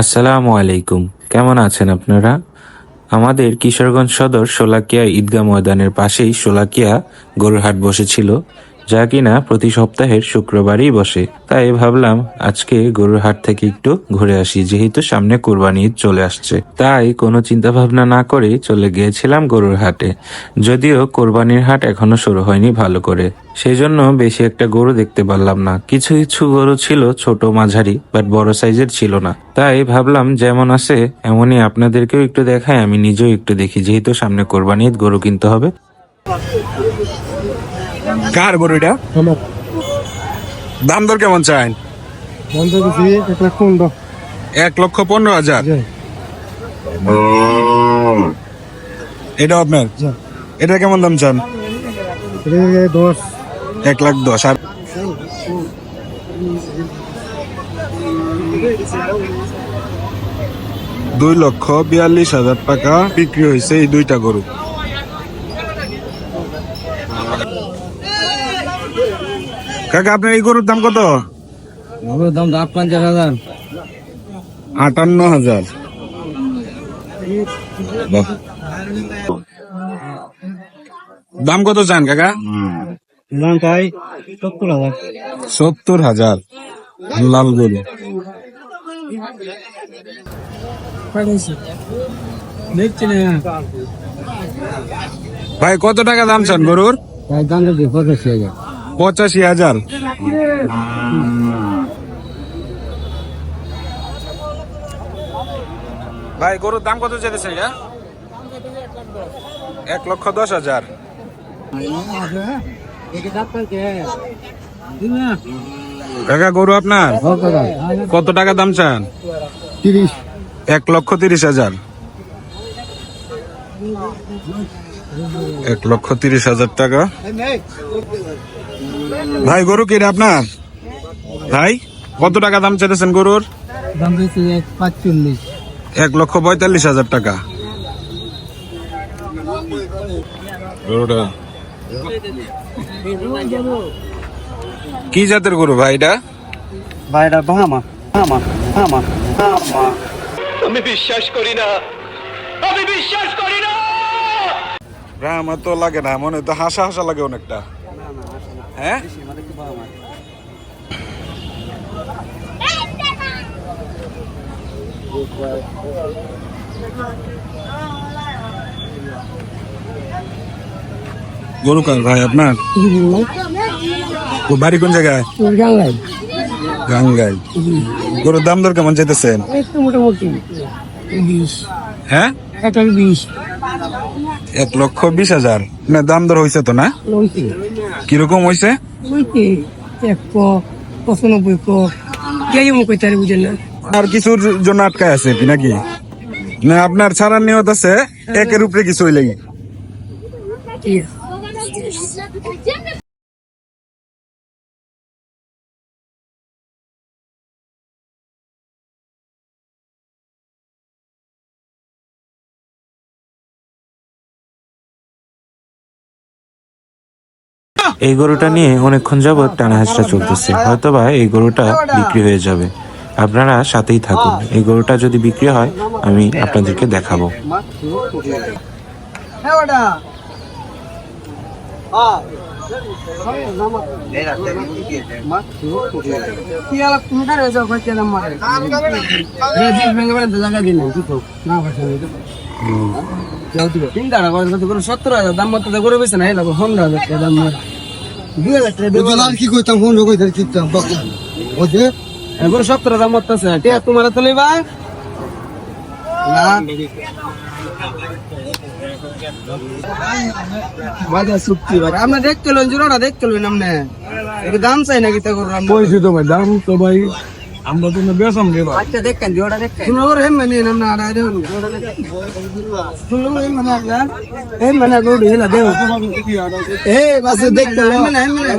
আসসালামু আলাইকুম। কেমন আছেন আপনারা? আমাদের কিশোরগঞ্জ সদর শোলাকিয়া ঈদগাহ ময়দানের পাশেই শোলাকিয়া গরুরহাট বসেছিল। যা কিনা প্রতি সপ্তাহের শুক্রবারই বসে। তাই ভাবলাম, আজকে গরুর হাট থেকে একটু ঘুরে আসি, যেহেতু সামনে কোরবানি চলে আসছে। তাই কোনো চিন্তা ভাবনা না করে চলে গিয়েছিলাম গরুর হাটে। যদিও কোরবানির হাট এখনও শুরু হয়নি ভালো করে। সেই জন্য বেশি একটা গরু দেখতে পারলাম না। কিছু কিছু গরু ছিল ছোট মাঝারি বাট বড় সাইজের ছিল না। তাই ভাবলাম, যেমন আছে, এমনই আপনাদেরকেও একটু দেখায় আমি নিজেও একটু দেখি, যেহেতু সামনে কোরবানি গরু কিনতে হবে। কার গরু এটা দাম দর কেমন দিছি এক লক্ষ পনেরো হাজার? এটা আপনার? এটা কেমন দাম চান? দশ। এক লাখ দশ। আর দুই লক্ষ বিয়াল্লিশ হাজার টাকা বিক্রি হয়েছে এই দুইটা গরু। কাকা আপনার এই গরুর দাম কত? গরুর দাম আট পঞ্চাশ হাজার। আটান্ন হাজার। দাম কত চান কাকা? দাম চাই সত্তর হাজার। সত্তর হাজার। লাল গরু। ভাই কত টাকা দাম চান গরুর? দাম পঁচাশি হাজার। পঁচাশি হাজার। ভাই গরুর দাম কত চেয়েছেন এটা এক লক্ষ দশ হাজার। কাকা গরু আপনার? কত টাকা দাম চান? তিরিশ। এক লক্ষ তিরিশ হাজার। এক লক্ষ তিরিশ হাজার টাকা। ভাই গরু কি রে আপনার? ভাই কত টাকা দাম চেয়েছেন গরুর? দাম পাঁচচল্লিশ। এক লক্ষ পঁয়তাল্লিশ হাজার টাকা। গরুটা? কি জাতের গরু ভাই এটা? ভাইটা বাহামা বাহামা বাহামা আমার তো লাগে না মনে হয় তো হাসা হাসা লাগে অনেকটা। হ্যাঁ? গরু কার ভাই আপনার? বাড়ি কোন জায়গায়? গাঙ্গাই। গাঙ্গাই। গরুর দাম দর কেমন চাইতেছেন মোটামুটি। হ্যাঁ? এক লক্ষ বিশ হাজার। না দাম দর হয়েছে তো না? কীরকম হয়েছে পঁচানব্বই ক। কে যেমন কইতে বুঝেন না? আর কিছুর জন্য আটকায় আছে নাকি? না আপনার ছাড়ার নিয়ত আছে একের উপরে কিছু হইলে এই গরুটা নিয়ে অনেকক্ষণ যাবৎ টানা হাঁচড়া চলতেছে। হয়তোবা এই গরুটা বিক্রি হয়ে যাবে। আপনারা সাথেই থাকুন। এই গরুটা যদি বিক্রি হয়, আমি আপনাদেরকে দেখাবো। সত্তর হাজার, দাম মতো করে বেছে না এলাকা পনেরো হাজার দাম কি কইতাম ফোন কিতাম সত্তর দাম আছে তোমার তো লইবা। বাজার চুক্তি বাজার আমরা দেখতে লইন জোড়াটা দেখতে লইন আমনে। দাম চাই নাকি তা করলাম কইছি তো ভাই দাম তো ভাই আমরা তো বেসাম রে ভাই আচ্ছা দেখেন জোড়া দেখেন। শুনো করে হেম মানে নাম না আড়াই দেও জোড়া দেখেন। শুনো হেম মানে আপনার হেম মানে গোড়ি হেলা দেও। এ বাস দেখতে হেম মানে হেম মানে।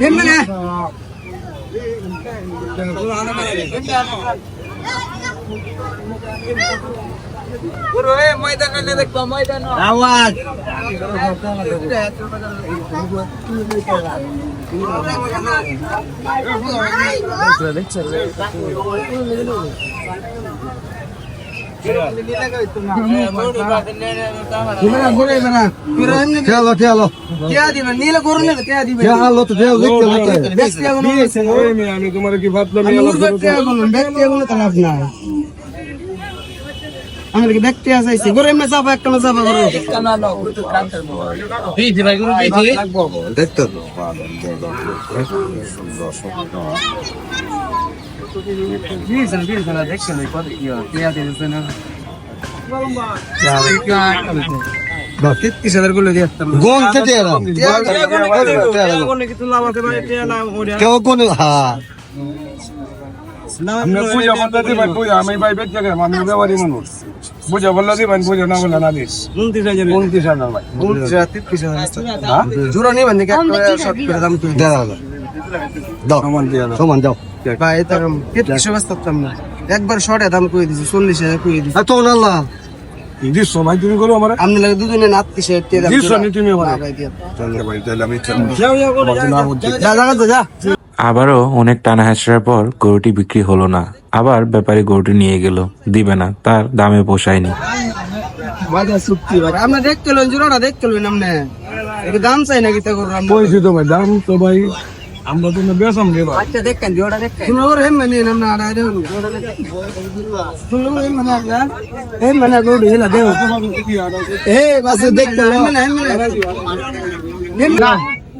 হেম মানে। দেখবা ময়দান আওয়াজ। আমি তোমার কি ভাবলাম আমাদেরকে দেখতে আসাইছি গরু এমনি চাপা একটা না চাপা গরু দেখতে কেউ কোন হ্যাঁ। আমরা পূজা বললে দিবেন পূজা আমি ভাই বেঁচে গেলাম আমি ব্যবহারী মানুষ। পূজা বললে দিবেন পূজা না বললে না দিস। উনত্রিশ হাজার উনত্রিশ হাজার ভাই। জোড়া নেই শর্ট করে দাম তুই। দাও দাও। সমান দিয়ে দাও। সমান দাও। ভাই এটা কিছু ব্যস্ত না একবার শর্টে দাম কই দিছি চল্লিশ হাজার কই দিছি। তো আল্লাহ। দিস ভাই তুমি করো আমার। আপনি লাগে দুজনে নাতি সে তে দাম তুমি আমার। ভাই দিয়া। ভাই তাহলে আমি যা যা যা যা। আবারও অনেক টানা হেঁচড়ার পর গরুটি বিক্রি হলো না। আবার ব্যাপারী গরুটি নিয়ে গেল। দিবে না। তার দামে পোষায়নি। দাম চাই নাকি দাম তো ভাই আমরা তো বেসাম রে আচ্ছা দেখেন জোড়া দেখেন। হেম মানে নাম না আড়াই হেম মানে হেম মানে দেও। এ বাস দেখতে মানে হেম মানে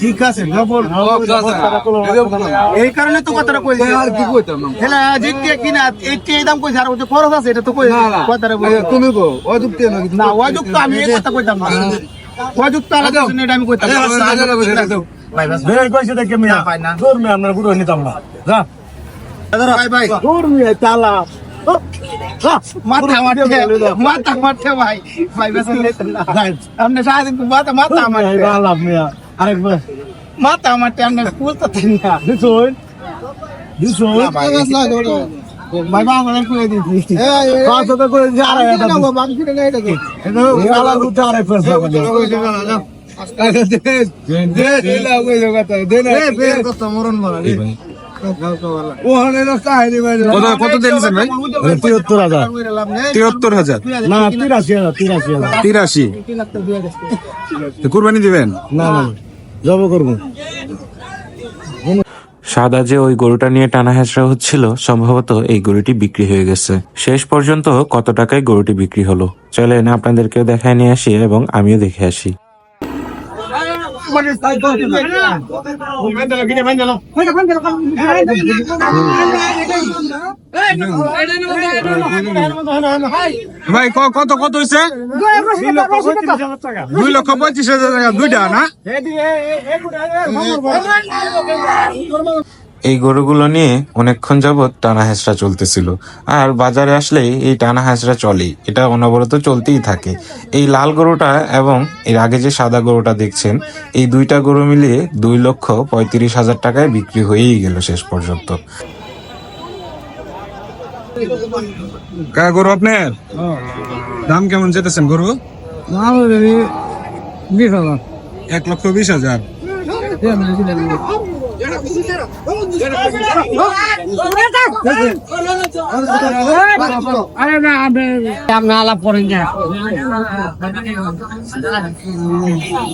ঠিক আছে এই কারণে তো কথাটা কই আর কি কইতাম হেলা জিতে কিনা এইটি দাম কইছ আর যে খরচ আছে এটা তো কই কথাটা তুমি কো অযুক্তি না অযুক্ত আমি এই কথা কইতাম না। অযুক্ত আলাদা শুনে আমি কইতাম ভাই কইছে দেখে মিয়া দূর মিয়া আমরা পুরো নিতাম না। যা। ভাই ভাই। দূর মিয়া চালা। মাথা মাঠে মাথা ভাই। ভাই বাস আপনি সারাদিন মাথা মাথা মাঠে। লাভ মিয়া। আরেকবার। মাথা মাঠে আপনি বুঝতে না। দিছুন দিছুন ভাই আমাদের কই দিছি পাঁচশো তো করে দিছি আড়াই হাজার নাই এটা কি? এটা আলাদা আড়াই করে সাদা যে ওই গরুটা নিয়ে টানা হেঁচড়া হচ্ছিল, সম্ভবত এই গরুটি বিক্রি হয়ে গেছে। শেষ পর্যন্ত কত টাকায় গরুটি বিক্রি হলো? চলেন আপনাদেরকেও দেখায় নিয়ে আসি এবং আমিও দেখে আসি। ভাই ক- কত কত হয়েছে দুই লক্ষ পঁয়ত্রিশ হাজার টাকা দুইটা না এই গরুগুলো নিয়ে অনেকক্ষণ যাবৎ টানা হেঁচড়া চলতেছিল। আর বাজারে আসলেই এই টানা হেঁচড়া চলেই। এটা অনবরত চলতেই থাকে। এই লাল গরুটা এবং এর আগে যে সাদা গরুটা দেখছেন এই দুইটা গরু মিলিয়ে দুই লক্ষ পঁয়ত্রিশ হাজার টাকায় বিক্রি হয়েই গেল শেষ পর্যন্ত। গরু আপনার? দাম কেমন যেতেছেন গরু? এক লক্ষ বিশ হাজার।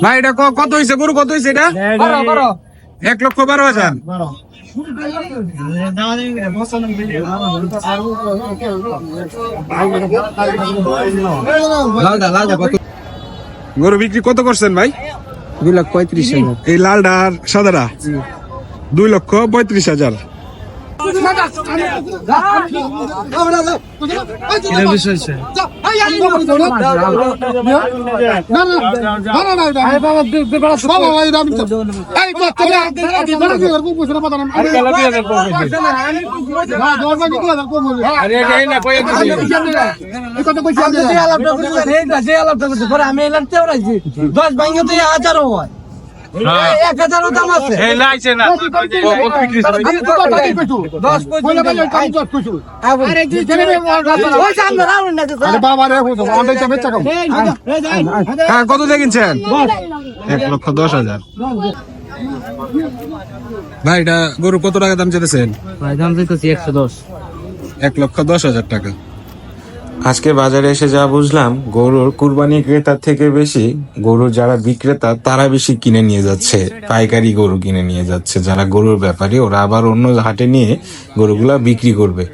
ভাই এটা কত হয়েছে গরু কত হয়েছে এটা? এক লক্ষ বারো হাজার। গরু বিক্রি কত করছেন ভাই? দুই লাখ পঁয়ত্রিশ এই লালটা আর সাদাটা? দুই লক্ষ পঁয়ত্রিশ হাজার আমি এলাম তেরাইছি দশ ভাঙে তো হাজারও হয় এক হাজারও দাম আছে। হ্যাঁ কত দিয়ে কিনছেন? এক লক্ষ দশ হাজার। ভাই এটা গরু কত টাকা দাম চেয়েছেন দাম দিতেছি একশো দশ। এক লক্ষ দশ হাজার টাকা। আজকে বাজারে এসে যা বুঝলাম, গরুর কুরবানি ক্রেতার থেকে বেশি গরুর যারা বিক্রেতা, তারা বেশি কিনে নিয়ে যাচ্ছে, পাইকারি গরু কিনে নিয়ে যাচ্ছে। যারা গরুর ব্যাপারী, ওরা আবার অন্য হাটে নিয়ে গরুগুলা বিক্রি করবে।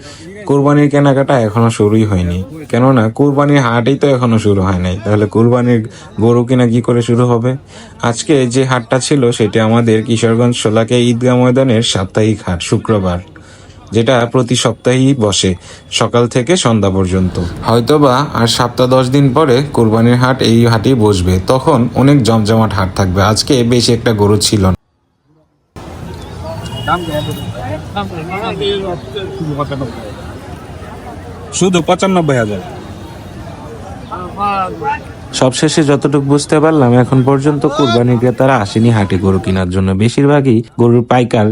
কোরবানির কেনাকাটা এখনও শুরুই হয়নি। কেননা, কোরবানির হাটই তো এখনও শুরু হয় নাই। তাহলে কোরবানির গরু কিনা কি করে শুরু হবে? আজকে যে হাটটা ছিল, সেটা আমাদের কিশোরগঞ্জ শোলাকে ঈদগাহ ময়দানের সাপ্তাহিক হাট, শুক্রবার। যেটা প্রতি সপ্তাহেই বসে, সকাল থেকে সন্ধ্যা পর্যন্ত। হয়তোবা আর সপ্তাহ দশ দিন পরে কোরবানির হাট এই হাটেই বসবে, তখন অনেক জমজমাট হাট থাকবে। আজকে বেশি একটা গরু ছিল না। শুধু পঁচানব্বই হাজার। সবশেষে যতটুকু বুঝতে পারলাম, এখন পর্যন্ত কোরবানি ক্রেতারা আসেনি হাটে গরু কেনার জন্য। বেশিরভাগই গরুর পাইকার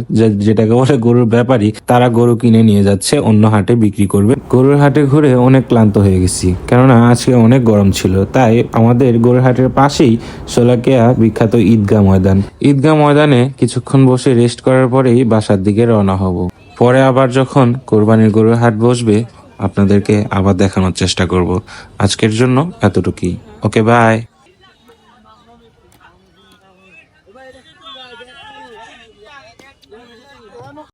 যেটাকে বলে গরুর ব্যাপারী, তারা গরু কিনে নিয়ে যাচ্ছে, অন্য হাটে বিক্রি করবে। গরুর হাটে ঘুরে অনেক ক্লান্ত হয়ে গেছি, কেননা আজকে অনেক গরম ছিল। তাই আমাদের গরুর হাটের পাশেই সোলাকিয়া বিখ্যাত ঈদগাহ ময়দান। ঈদগাহ ময়দানে কিছুক্ষণ বসে রেস্ট করার পরেই বাসার দিকে রওনা হব। পরে আবার যখন কোরবানির গরুর হাট বসবে, আপনাদেরকে আবার দেখানোর চেষ্টা করব। আজকের জন্য এতটুকুই। Okay bye